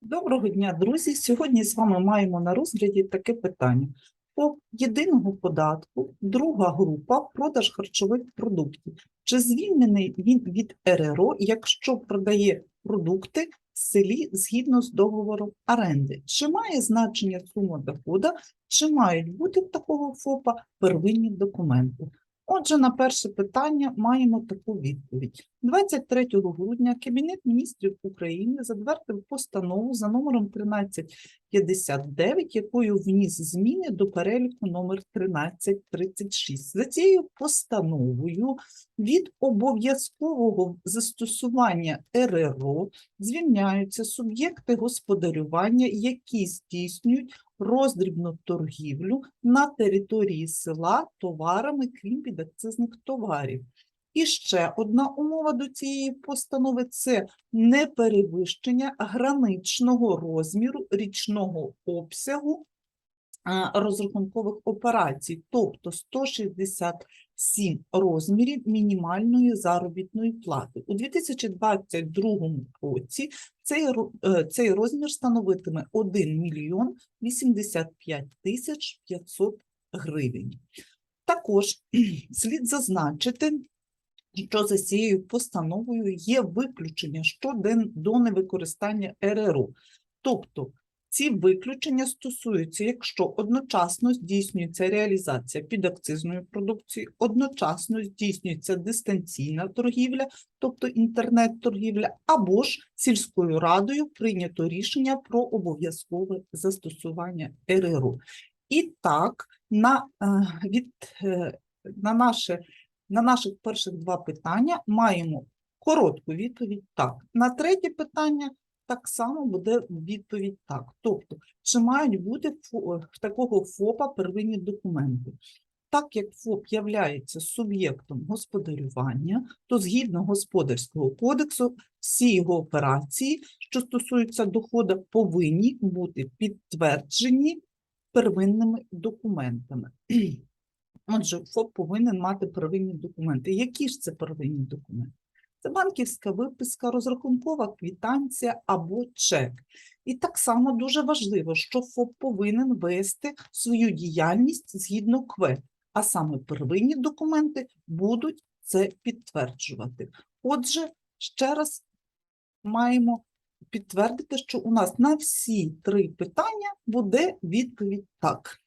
Доброго дня, друзі! Сьогодні з вами маємо на розгляді таке питання. По єдиного податку, друга група продаж харчових продуктів. Чи звільнений він від РРО, якщо продає продукти в селі згідно з договором оренди? Чи має значення сума доходу, чи мають бути в такого ФОПа первинні документи? Отже, на перше питання маємо таку відповідь. 23 грудня Кабінет міністрів України затвердив постанову за номером 1359, якою вніс зміни до переліку номер 1336. За цією постановою від обов'язкового застосування РРО звільняються суб'єкти господарювання, які здійснюють роздрібну торгівлю на території села товарами, крім підакцизних товарів. І ще одна умова до цієї постанови це неперевищення граничного розміру річного обсягу розрахункових операцій, тобто 167 розмірів мінімальної заробітної плати. У 2022 році цей, е, цей розмір становитиме 1 мільйон 85 тисяч 500 гривень. Також слід зазначити, що за цією постановою є виключення щодо до невикористання РРО. Тобто ці виключення стосуються, якщо одночасно здійснюється реалізація підакцизної продукції, одночасно здійснюється дистанційна торгівля, тобто інтернет-торгівля, або ж сільською радою прийнято рішення про обов'язкове застосування РРО. І так, на, е, від, е, на, наше, на наших перших два питання маємо коротку відповідь так. На третє питання так само буде відповідь так. Тобто, чи мають бути в такого ФОПа первинні документи? Так як ФОП являється суб'єктом господарювання, то згідно господарського кодексу всі його операції, що стосуються доходу, повинні бути підтверджені первинними документами. Отже, ФОП повинен мати первинні документи. Які ж це первинні документи? Це банківська виписка, розрахункова квитанція або чек. І так само дуже важливо, що ФОП повинен вести свою діяльність згідно КВЕ, а саме первинні документи будуть це підтверджувати. Отже, ще раз маємо підтвердити, що у нас на всі три питання буде відповідь так.